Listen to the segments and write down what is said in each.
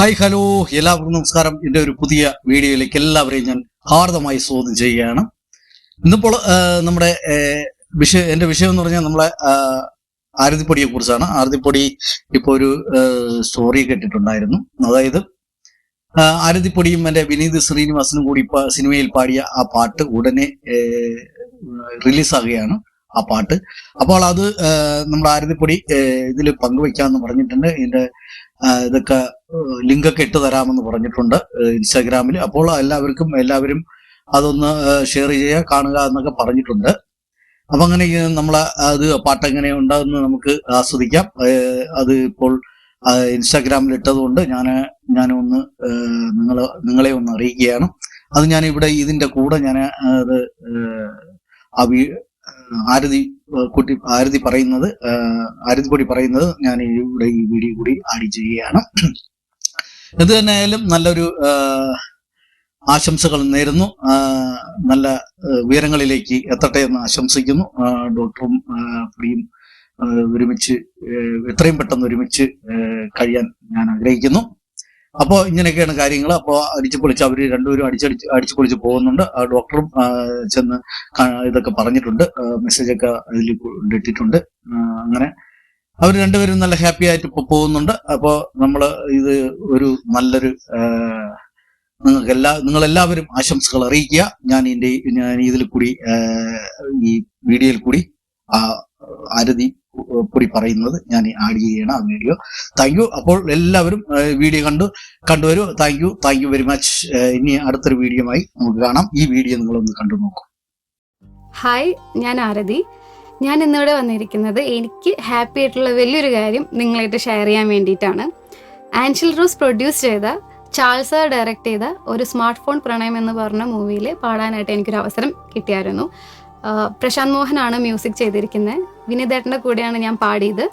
Hi hello. എല്ലാവർക്കും നമസ്കാരം. എന്റെ ഒരു പുതിയ വീഡിയോയിലേക്ക് എല്ലാവരെയും ഞാൻ ഹാർദമായി സ്വാഗതം ചെയ്യുകയാണ്. ഇന്നിപ്പോൾ നമ്മുടെ വിഷയം എന്റെ വിഷയം എന്ന് പറഞ്ഞാൽ നമ്മളെ ആരതിപ്പൊടിയെ കുറിച്ചാണ് ആരതിപ്പൊടി ഇപ്പോൾ ഒരു സ്റ്റോറി കേട്ടിട്ടുണ്ടായിരുന്നു. അതായത് ആരതിപ്പൊടിയും എന്റെ വിനീത് ശ്രീനിവാസനും കൂടി സിനിമയിൽ പാടിയ ആ പാട്ട് ഉടനെ റിലീസാകുകയാണ്. ആ പാട്ട്. അപ്പോൾ അത് നമ്മൾ ആരതിപ്പൊടി ഇതിൽ പങ്കുവെക്കാമെന്ന് പറഞ്ഞിട്ടുണ്ട്. ഇതിന്റെ ഇതൊക്കെ ലിങ്കൊക്കെ ഇട്ട് തരാമെന്ന് പറഞ്ഞിട്ടുണ്ട് ഇൻസ്റ്റാഗ്രാമിൽ. അപ്പോൾ എല്ലാവർക്കും എല്ലാവരും അതൊന്ന് ഷെയർ ചെയ്യുക കാണുക എന്നൊക്കെ പറഞ്ഞിട്ടുണ്ട്. അപ്പൊ അങ്ങനെ നമ്മൾ അത് പാട്ട് എങ്ങനെ ഉണ്ടാകുന്ന നമുക്ക് ആസ്വദിക്കാം. അത് ഇപ്പോൾ ഇൻസ്റ്റാഗ്രാമിൽ ഇട്ടതുകൊണ്ട് ഞാൻ ഞാനൊന്ന് നിങ്ങൾ നിങ്ങളെ ഒന്ന് അറിയിക്കുകയാണ്. അത് ഞാൻ ഇവിടെ ഇതിന്റെ കൂടെ ഞാൻ അത് ആരതി കുട്ടി ആരതി പറയുന്നത് കുട്ടി പറയുന്നത് ഞാൻ ഇവിടെ ഈ വീഡിയോ കൂടി ആഡ് ചെയ്യുകയാണ്. ഇത് തന്നെ ആയാലും നല്ലൊരു ആശംസകൾ നേരുന്നു. നല്ല ഉയരങ്ങളിലേക്ക് എത്തട്ടെ എന്ന് ആശംസിക്കുന്നു. ഡോക്ടറും പ്രിയും ഒരുമിച്ച് എത്രയും പെട്ടെന്ന് ഒരുമിച്ച് കഴിയാൻ ഞാൻ ആഗ്രഹിക്കുന്നു. അപ്പോൾ ഇങ്ങനെയൊക്കെയാണ് കാര്യങ്ങൾ അപ്പോൾ അടിച്ചു പൊളിച്ച് അവർ രണ്ടുപേരും അടിച്ചടിച്ച് അടിച്ചു പൊളിച്ച് പോകുന്നുണ്ട്. ഡോക്ടറും ചെന്ന് ഇതൊക്കെ പറഞ്ഞിട്ടുണ്ട്. മെസ്സേജ് ഒക്കെ അതിൽ ഇട്ടിട്ടുണ്ട്. അങ്ങനെ അവർ രണ്ടുപേരും നല്ല ഹാപ്പി ആയിട്ട് ഇപ്പൊ പോകുന്നുണ്ട്. അപ്പോൾ നമ്മൾ ഇത് ഒരു നല്ലൊരു നിങ്ങൾക്ക് എല്ലാ നിങ്ങൾ എല്ലാവരും ആശംസകൾ അറിയിക്കുക. ഞാൻ ഇതിന്റെ ഞാൻ ഇതിൽ കൂടി ഈ വീഡിയോയിൽ കൂടി ആ ആരതി കൂടി പറയുന്നത് ഞാൻ ആഡ് ചെയ്യണം ആ വീഡിയോ. താങ്ക് യു അപ്പോൾ എല്ലാവരും വീഡിയോ കണ്ടു കണ്ടുവരൂ. Thank you thank you very much ഇനി അടുത്തൊരു വീഡിയോയുമായി നമുക്ക് കാണാം. ഈ വീഡിയോ നിങ്ങളൊന്ന് കണ്ടു നോക്കൂ. ഹായ് ഞാൻ ആരതി. ഞാൻ ഇന്നിവിടെ വന്നിരിക്കുന്നത് എനിക്ക് ഹാപ്പി ആയിട്ടുള്ള വലിയൊരു കാര്യം നിങ്ങളായിട്ട് ഷെയർ ചെയ്യാൻ വേണ്ടിയിട്ടാണ്. ആൻഷൽ റോസ് പ്രൊഡ്യൂസ് ചെയ്ത ചാൾസ ഡയറക്റ്റ് ചെയ്ത ഒരു സ്മാർട്ട് ഫോൺ പ്രണയം എന്ന് പറഞ്ഞ മൂവിയിൽ പാടാനായിട്ട് എനിക്കൊരു അവസരം കിട്ടിയായിരുന്നു പ്രശാന്ത് മോഹനാണ് മ്യൂസിക് ചെയ്തിരിക്കുന്നത് വിനീതേട്ടന്റെ കൂടെയാണ് ഞാൻ പാടിയത്.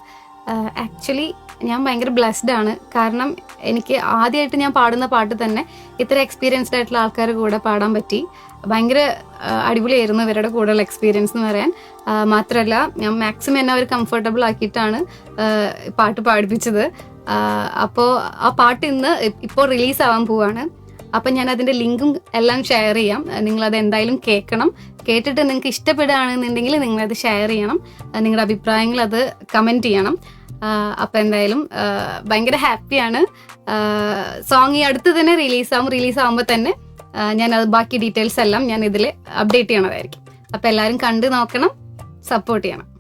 ആക്ച്വലി ഞാൻ ഭയങ്കര ബ്ലെസ്ഡ് ആണ്. കാരണം എനിക്ക് ആദ്യമായിട്ട് ഞാൻ പാടുന്ന പാട്ട് തന്നെ ഇത്ര എക്സ്പീരിയൻസ്ഡ് ആയിട്ടുള്ള ആൾക്കാരുടെ കൂടെ പാടാൻ പറ്റി. ഭയങ്കര അടിപൊളിയായിരുന്നു ഇവരുടെ കൂടെയുള്ള എക്സ്പീരിയൻസ് എന്ന് പറയാൻ. മാത്രമല്ല ഞാൻ മാക്സിമം എന്നെ അവർ കംഫർട്ടബിൾ ആക്കിയിട്ടാണ് പാട്ട് പാടിപ്പിച്ചത്. അപ്പോൾ ആ പാട്ട് ഇന്ന് ഇപ്പോൾ റിലീസ് ആവാൻ പോവാണ്. അപ്പം ഞാൻ അതിന്റെ ലിങ്കും എല്ലാം ഷെയർ ചെയ്യാം. നിങ്ങളത് എന്തായാലും കേൾക്കണം. കേട്ടിട്ട് നിങ്ങൾക്ക് ഇഷ്ടപ്പെടുകയാണെന്നുണ്ടെങ്കിൽ നിങ്ങളത് ഷെയർ ചെയ്യണം. നിങ്ങളുടെ അഭിപ്രായങ്ങൾ അത് കമന്റ് ചെയ്യണം. അപ്പം എന്തായാലും ഭയങ്കര ഹാപ്പിയാണ്. സോങ് ഈ അടുത്ത് തന്നെ റിലീസ് ആവും റിലീസ് ആകുമ്പോൾ തന്നെ ഞാൻ അത് ബാക്കി ഡീറ്റെയിൽസ് എല്ലാം ഞാൻ ഇതിൽ അപ്ഡേറ്റ് ചെയ്യണതായിരിക്കും. അപ്പം എല്ലാവരും കണ്ടു നോക്കണം സപ്പോർട്ട് ചെയ്യണം.